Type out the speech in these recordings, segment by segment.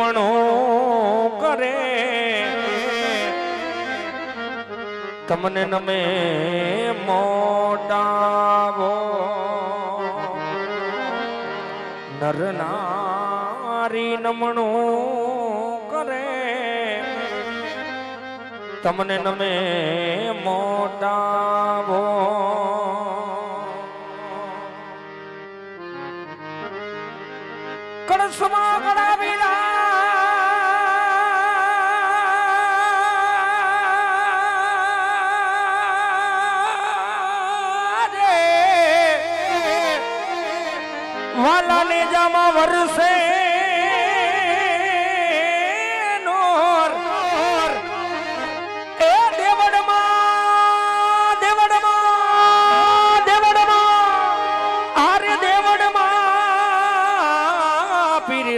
નારી નમણો કરે. તમને નમે મોટાવો નર નારી નમણો કરે. તમને નમે મોટાવો કળશમાં કળાવીરા વાલાને જામા વરસે.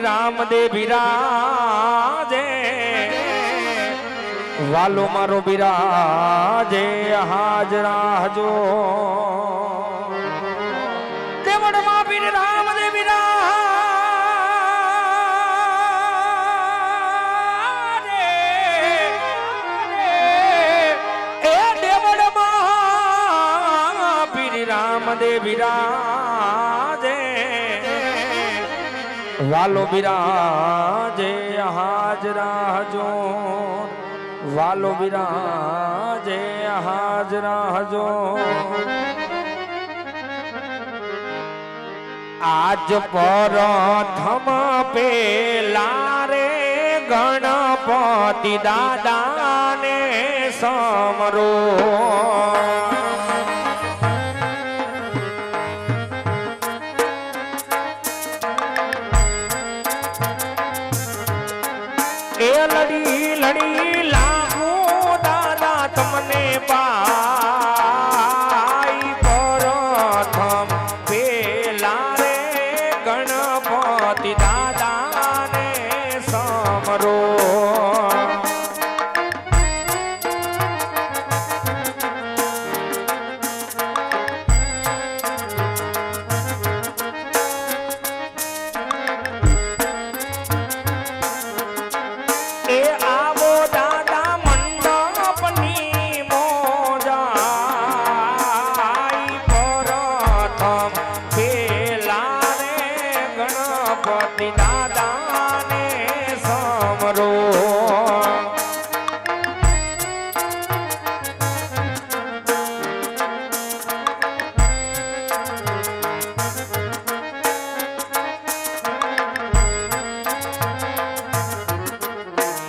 રામદેવ બિરાજે. વાલો મારો બિરાજે હાજરા હજો. વાલો બિરાજે, હાજરા હજો વાલો બિરાજે, હાજરા હજો આજ પ્રથમ પેલા રે ગણપતિ દાદાને સમરો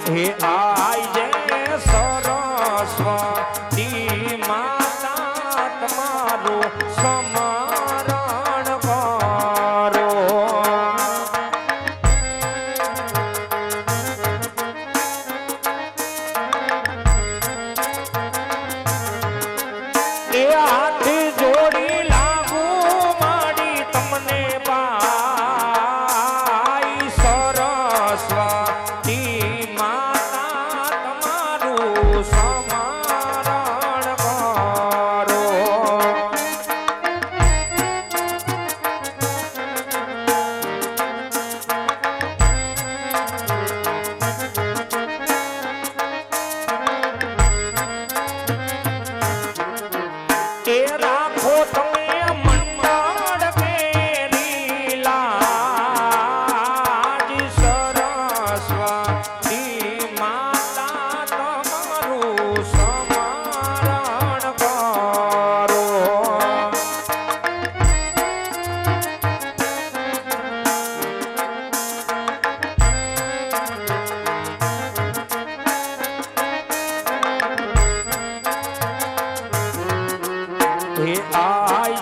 હે આઈ आए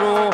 주시고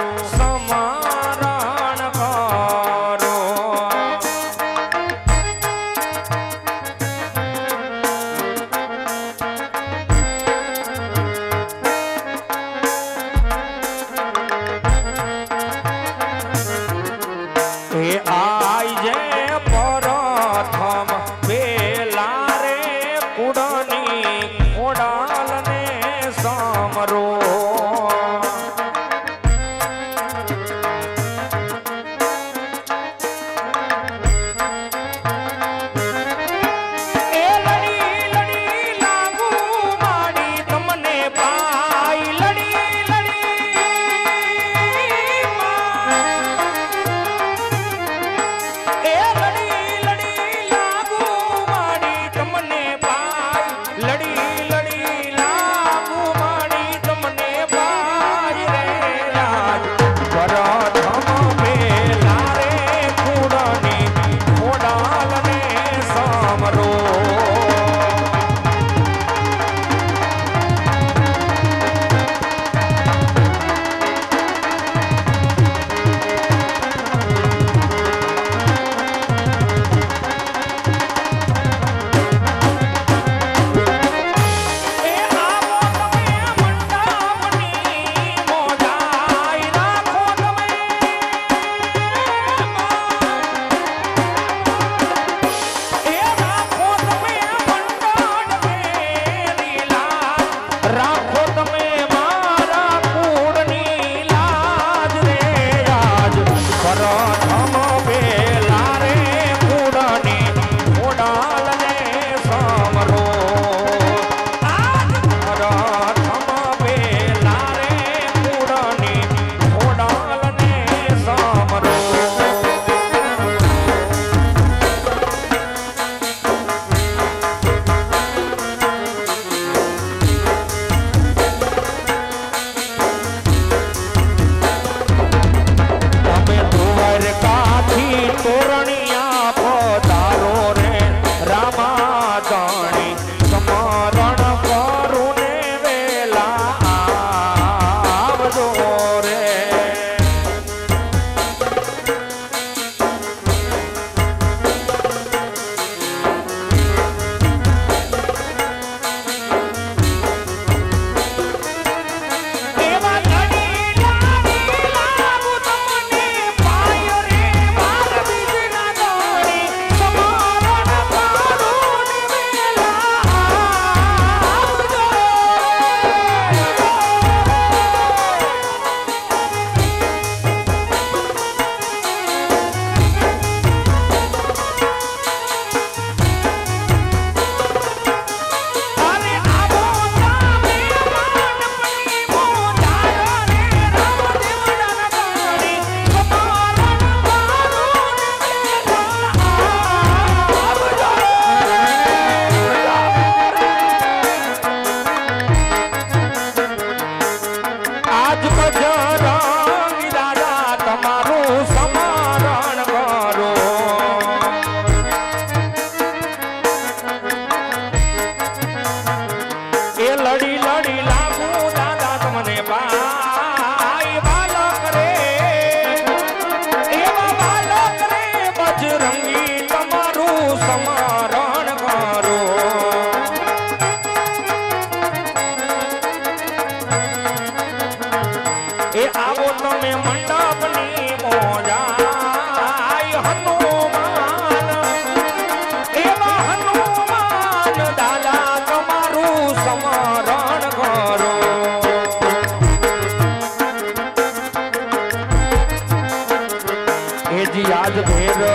the behavior.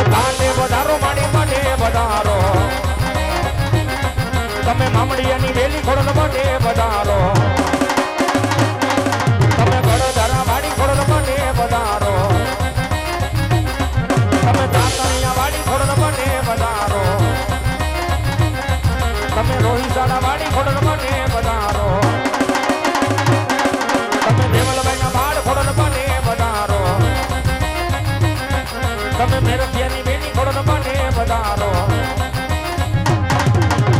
આને વધારો, માણી માટે વધારો. તમે મામડીયાની વેલી ખોડલ માટે વધારો. તમે વડોદરા વાડી ખોડલ માટે વધારો. તમે દાંતણિયા વાડી ખોડલ માટે વધારો. તમે રોહિસાળા વાડી ખોડલ માટે તમે મેરથિયાની બેની ખોડલ માટે વધારો.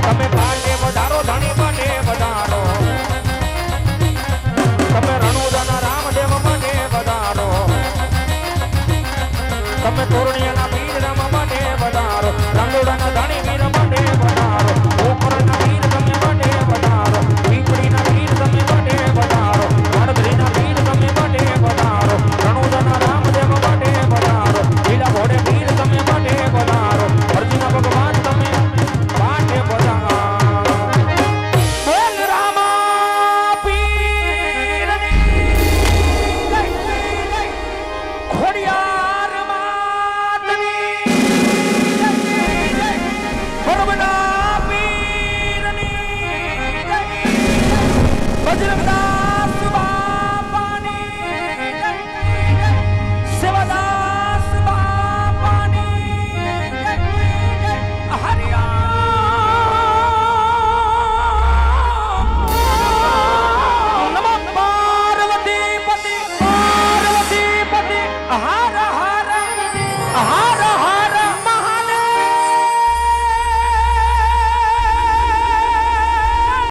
તમે પાટે વધારો, ધણી માટે વધારો. તમે રણુદાના રામદેવ માટે વધારો. તમે તોરણિયાના વીર રામ માટે વધારો. રણુદાના ધણી